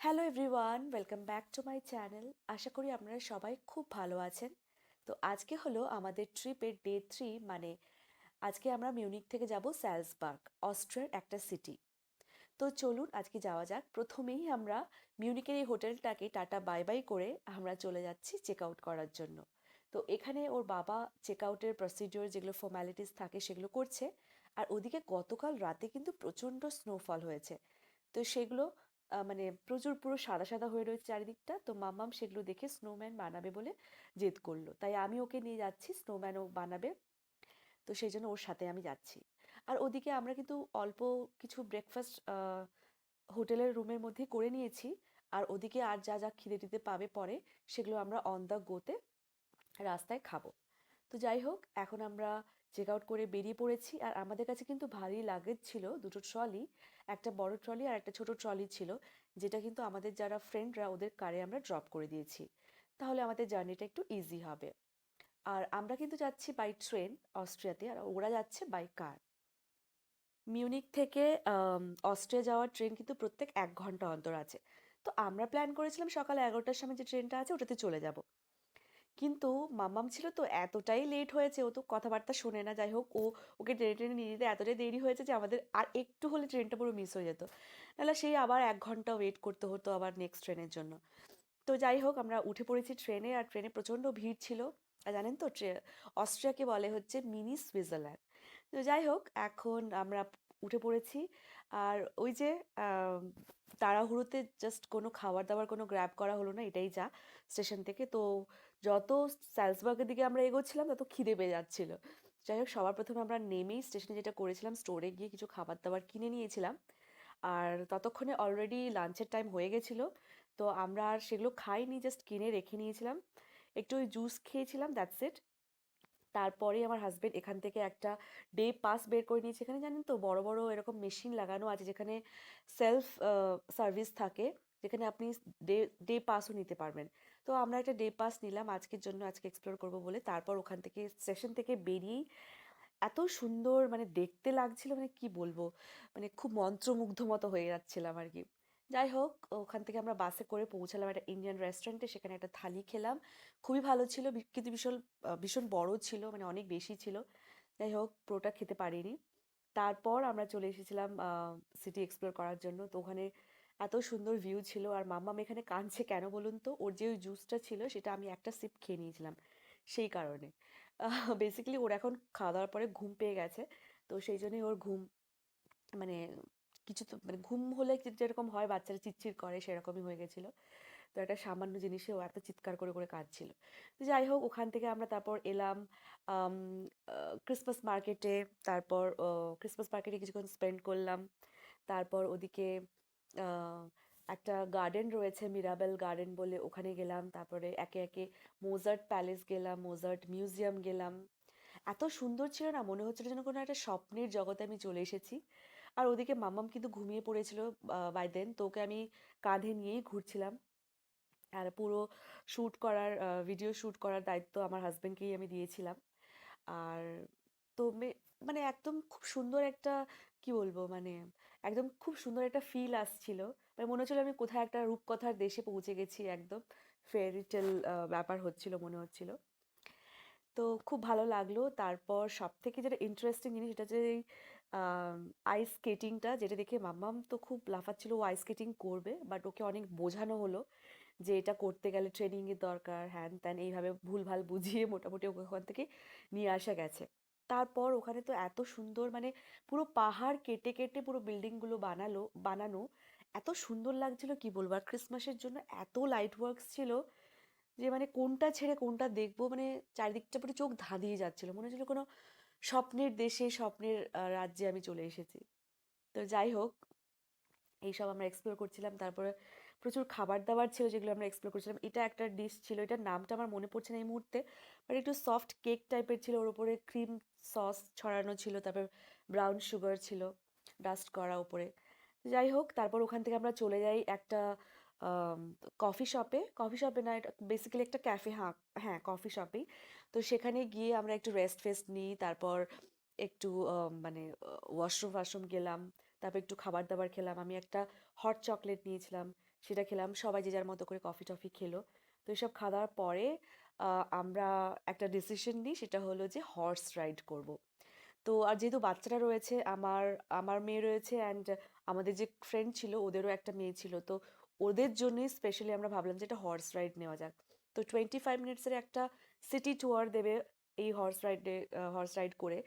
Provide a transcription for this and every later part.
Hello everyone welcome back to my channel আশা করি আপনারা সবাই খুব ভালো আছেন। তো আজকে হলো আমাদের ট্রিপের ডে থ্রি মানে আজকে আমরা মিউনিক থেকে যাব স্যালসবার্গ অস্ট্রিয়ার একটা সিটি তো চলুন আজকে যাওয়া যাক। প্রথমেই আমরা মিউনিকের এই হোটেলটাকে টাটা বাই বাই করে আমরা চলে যাচ্ছি চেক আউট করার জন্য। তো এখানে ওর বাবা চেক আউটের প্রসিডিওর যেগুলো ফর্ম্যালিটিস থাকে সেগুলো করছে। আর ওদিকে গতকাল রাতে কিন্তু প্রচণ্ড স্নোফল হয়েছে। তো সেগুলো মানে প্রচুর পুরো সাদা সাদা হয়ে রয়েছে চারিদিকটা। তো মাম্মাম সেগুলো দেখে স্নোম্যান বানাবে বলে জেদ করল। তাই আমি ওকে নিয়ে যাচ্ছি স্নোম্যানও বানাবে। তো সেই জন্য ওর সাথে আমি যাচ্ছি। আর ওদিকে আমরা কিন্তু অল্প কিছু ব্রেকফাস্ট হোটেলের রুমের মধ্যে করে নিয়েছি। আর ওদিকে আর যা যা খিদে টিদে পাবে পরে, সেগুলো আমরা অন দ্য গোতে রাস্তায় খাব। তো যাই হোক, এখন আমরা চেক আউট করে বেরিয়ে পড়েছি। আর আমাদের কাছে কিন্তু ভারী লাগেজ ছিল, দুটো ট্রলি একটা বড় ট্রলি আর একটা ছোট ট্রলি ছিল, যেটা কিন্তু আমাদের যারা ফ্রেন্ডরা ওদের কারে আমরা ড্রপ করে দিয়েছি। তাহলে আমাদের জার্নিটা একটু ইজি হবে। আর আমরা কিন্তু যাচ্ছি বাই ট্রেন অস্ট্রিয়াতে, আর ওরা যাচ্ছে বাই কার মিউনিক থেকে অস্ট্রিয়া যাওয়ার ট্রেন কিন্তু প্রত্যেক এক ঘণ্টা অন্তর আছে। তো আমরা প্ল্যান করেছিলাম সকাল এগারোটার সময় যে ট্রেনটা আছে, ওটাতে চলে যাব। কিন্তু মাম্মাম ছিল তো এতটাই লেট হয়েছে, ও তো কথাবার্তা শোনে না। যাই হোক, ও ওকে ট্রেনে ট্রেনে নিয়ে যেতে এতটাই দেরি হয়েছে যে আমাদের আর একটু হলে ট্রেনটা পুরো মিস হয়ে যেত। নাহলে সেই আবার এক ঘণ্টা ওয়েট করতে হতো আবার নেক্সট ট্রেনের জন্য। তো যাই হোক, আমরা উঠে পড়েছি ট্রেনে আর ট্রেনে প্রচণ্ড ভিড় ছিল। আর জানেন তো, ট্রে- অস্ট্রিয়াকে বলে হচ্ছে মিনি সুইজারল্যান্ড। তো যাই হোক, এখন আমরা উঠে পড়েছি। আর ওই যে তাড়াহুড়োতে জাস্ট কোনো খাবার দাবার কোনো গ্র্যাব করা হলো না, এটাই যা স্টেশন থেকে। তো যত স্যালসবার্গের দিকে আমরা এগোচ্ছিলাম, তত খিদে পেয়ে যাচ্ছিল। যাই হোক, সবার প্রথমে আমরা নেমেই স্টেশনে যেটা করেছিলাম স্টোরে গিয়ে কিছু খাবার দাবার কিনে নিয়েছিলাম। আর ততক্ষণে অলরেডি লাঞ্চের টাইম হয়ে গেছিল। তো আমরা আর সেগুলো খাইনি জাস্ট কিনে রেখে নিয়েছিলাম। একটু ওই জুস খেয়েছিলাম দ্যাটস ইট তারপরে আমার হাজবেন্ড এখান থেকে একটা ডে পাস বের করে নিয়েছে। এখানে জানেন তো বড় বড় এরকম মেশিন লাগানো আছে যেখানে সেলফ সার্ভিস থাকে, যেখানে আপনি ডে ডে পাসও নিতে পারবেন। তো আমরা একটা ডে পাস নিলাম আজকের জন্য, আজকে এক্সপ্লোর করব বলে। তারপর ওখান থেকে স্টেশন থেকে বেরিয়েই এত সুন্দর মানে দেখতে লাগছিল মানে কি বলব? মানে খুব মন্ত্রমুগ্ধ মতো হয়ে যাচ্ছিলাম আর কি। যাই হোক ওখান থেকে আমরা বাসে করে পৌঁছালাম একটা ইন্ডিয়ান রেস্টুরেন্টে সেখানে একটা থালি খেলাম। খুবই ভালো ছিল কিন্তু ভীষণ ভীষণ বড় ছিল মানে অনেক বেশি ছিল। যাই হোক পুরোটা খেতে পারিনি। তারপর আমরা চলে এসেছিলাম সিটি এক্সপ্লোর করার জন্য। তো ওখানে এত সুন্দর ভিউ ছিল। আর মাম্মাম এখানে কাঁদছে কেন বলুন তো? ওর যে ওই জুসটা ছিল, সেটা আমি একটা সিপ খেয়ে নিয়েছিলাম। সেই কারণে। বেসিক্যালি ওর এখন খাওয়া দাওয়ার পরে ঘুম পেয়ে গেছে। তো সেই জন্যই ওর ঘুম মানে কিছু তো মানে ঘুম হলে যেরকম হয়, বাচ্চারা চিৎচির করে, সেরকমই হয়ে গেছিল। তো একটা সামান্য জিনিসে ও এত চিৎকার করে করে কাঁদছিল। তো যাই হোক, ওখান থেকে আমরা তারপর এলাম ক্রিসমাস মার্কেটে তারপর ক্রিসমাস মার্কেটে কিছুক্ষণ স্পেন্ড করলাম। তারপর ওদিকে একটা গার্ডেন রয়েছে মিরাবেল গার্ডেন বলে ওখানে গেলাম। তারপরে একে একে মোজার্ট প্যালেস গেলাম মোজার্ট মিউজিয়াম গেলাম। এত সুন্দর ছিল না, মনে হচ্ছিল যেন কোনো একটা স্বপ্নের জগতে আমি চলে এসেছি। আর ওদিকে মাম্মাম কিন্তু ঘুমিয়ে পড়েছিল বাই দেন তো ওকে আমি কাঁধে নিয়েই ঘুরছিলাম। আর পুরো শ্যুট করার ভিডিও শ্যুট করার দায়িত্ব আমার হাজব্যান্ডকেই আমি দিয়েছিলাম। আর তো মানে একদম খুব সুন্দর একটা, কি বলব মানে একদম খুব সুন্দর একটা ফিল আসছিল। মানে মনে হচ্ছিল আমি কোথায় একটা রূপকথার দেশে পৌঁছে গেছি, একদম ফেয়ারি টেল ব্যাপার হচ্ছিল, মনে হচ্ছিল। তো খুব ভালো লাগল। তারপর সব থেকে যেটা ইন্টারেস্টিং জিনিস সেটা যে আইস স্কেটিংটা যেটা দেখে মাম্মাম তো খুব লাফাচ্ছিল, ও আইস স্কেটিং করবে বাট ওকে অনেক বোঝানো হলো যে এটা করতে গেলে ট্রেনিংয়ের দরকার, হ্যান ত্যান এইভাবে ভুলভাল বুঝিয়ে মোটামুটি ওকে ওখান থেকে নিয়ে আসা গেছে। তারপর ওখানে তো এত সুন্দর মানে পুরো পাহাড় কেটে কেটে পুরো বিল্ডিংগুলো বানালো, বানানো, এত সুন্দর লাগছিল কি বলব? আর ক্রিসমাসের জন্য এত লাইট ওয়ার্কস ছিল যে মানে কোনটা ছেড়ে কোনটা দেখব মানে চারিদিকটা পুরো চোখ ধাঁধিয়ে যাচ্ছিল, মনে হচ্ছিল কোনো স্বপ্নের দেশে, স্বপ্নের রাজ্যে আমি চলে এসেছি। তো যাই হোক, এইসব আমরা এক্সপ্লোর করছিলাম। তারপরে প্রচুর খাবার দাবার ছিল যেগুলো আমরা এক্সপ্লোর করছিলাম। এটা একটা ডিশ ছিল, এটার নামটা আমার মনে পড়ছে না এই মুহূর্তে বাট একটু সফট কেক টাইপের ছিল। ওর উপরে ক্রিম সস ছড়ানো ছিল, তারপর ব্রাউন সুগার ছিল ডাস্ট করা উপরে। যাই হোক, তারপর ওখান থেকে আমরা চলে যাই একটা কফি শপে কফি শপে না বেসিক্যালি একটা ক্যাফে হ্যাঁ হ্যাঁ কফি শপেই তো সেখানে গিয়ে আমরা একটু রেস্ট ফেস্ট নিই, তারপর একটু মানে ওয়াশরুম ওয়াশরুম গেলাম, তারপর একটু খাবার দাবার খেলাম। আমি একটা হট চকলেট নিয়েছিলাম, সেটা খেলাম, সবাই যে যার মতো করে কফি টফি খেলো। তো এসব খাওয়া দাওয়ার পরে আমরা একটা ডিসিশন নিই, সেটা হলো যে হর্স রাইড করব। তো আর যেহেতু বাচ্চারা রয়েছে, আমার আমার মেয়ে রয়েছে অ্যান্ড আমাদের যে ফ্রেন্ড ছিল, ওদেরও একটা মেয়ে ছিল। তো ওদের জন্যই স্পেশালি আমরা ভাবলাম যে একটা হর্স রাইড নেওয়া যাক। তো টোয়েন্টি ফাইভ মিনিটসের একটা সিটি ট্যুর দেবে এই হর্স রাইডে হর্স রাইড করে।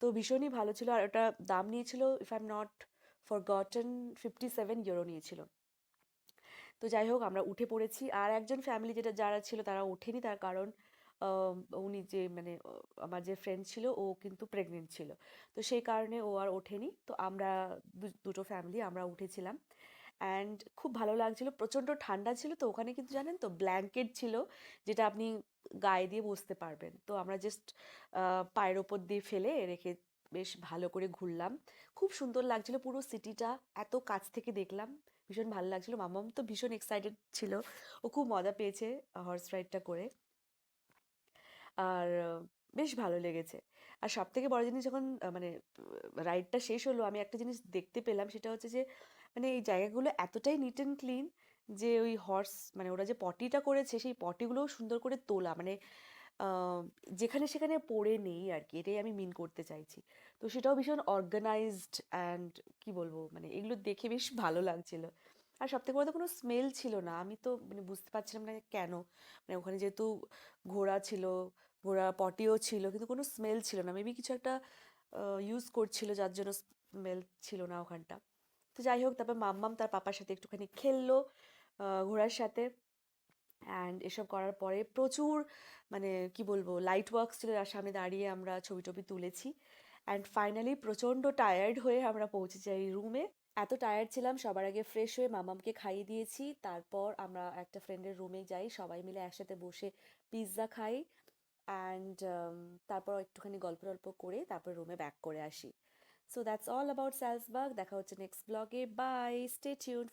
তো ভীষণই ভালো ছিল আর ওটা দাম নিয়েছিল if I am not forgotten fifty seven euro নিয়েছিল। তো যাই হোক, আমরা উঠে পড়েছি। আর একজন ফ্যামিলি যেটা, যারা ছিল তারা ওঠেনি তার কারণ উনি যে মানে আমার যে ফ্রেন্ড ছিল, ও কিন্তু প্রেগনেন্ট ছিল। তো সেই কারণে ও আর ওঠেনি। তো আমরা দুটো ফ্যামিলি আমরা উঠেছিলাম। অ্যান্ড খুব ভালো লাগছিল। প্রচণ্ড ঠান্ডা ছিল। তো ওখানে কিন্তু জানেন তো ব্ল্যাঙ্কেট ছিল, যেটা আপনি গায়ে দিয়ে বসতে পারবেন। তো আমরা জাস্ট পায়ের ওপর দিয়ে ফেলে রেখে বেশ ভালো করে ঘুরলাম। খুব সুন্দর লাগছিল পুরো সিটিটা এত কাছ থেকে দেখলাম। ভীষণ ভালো লাগছিল। মামাম তো ভীষণ এক্সাইটেড ছিল। ও খুব মজা পেয়েছে হর্স রাইডটা করে। আর বেশ ভালো লেগেছে। আর সব থেকে বড় জিনিস যখন মানে রাইডটা শেষ হলো, আমি একটা জিনিস দেখতে পেলাম, সেটা হচ্ছে যে মানে এই জায়গাগুলো এতটাই নিট অ্যান্ড ক্লিন যে ওই হর্স মানে ওরা যে পটিটা করেছে, সেই পটিগুলোও সুন্দর করে তোলা। মানে যেখানে সেখানে পড়ে নেই আর কি এটাই আমি মিন করতে চাইছি। তো সেটাও ভীষণ অর্গানাইজড অ্যান্ড কি বলব মানে এগুলো দেখে বেশ ভালো লাগছিল। আর সব থেকে বড় কথা কোনো স্মেল ছিল না। আমি তো মানে বুঝতে পারছিলাম না কেন। মানে ওখানে যেহেতু ঘোড়া ছিল, ঘোড়া পটিও ছিল, কিন্তু কোনো স্মেল ছিল না। মেবি কিছু একটা ইউজ করছিল, যার জন্য স্মেল ছিল না ওখানটা। তো যাই হোক, তারপর মাম্মাম তার পাপার সাথে একটুখানি খেললো ঘোড়ার সাথে। অ্যান্ড এসব করার পরে প্রচুর মানে কি বলব লাইট ওয়ার্কস ছিল। যার সামনে দাঁড়িয়ে আমরা ছবি টবি তুলেছি। অ্যান্ড ফাইনালি প্রচণ্ড টায়ার্ড হয়ে আমরা পৌঁছে যাই রুমে এত টায়ার্ড ছিলাম, সবার আগে ফ্রেশ হয়ে মামামকে খাইয়ে দিয়েছি। তারপর আমরা একটা ফ্রেন্ডের রুমে যাই, সবাই মিলে একসাথে বসে পিৎজা খাই অ্যান্ড তারপর একটুখানি গল্প টল্প করে তারপর রুমে ব্যাক করে আসি। So that's all about Salzburg দেখা হচ্ছে নেক্সট ব্লগে বাই স্টে টিউন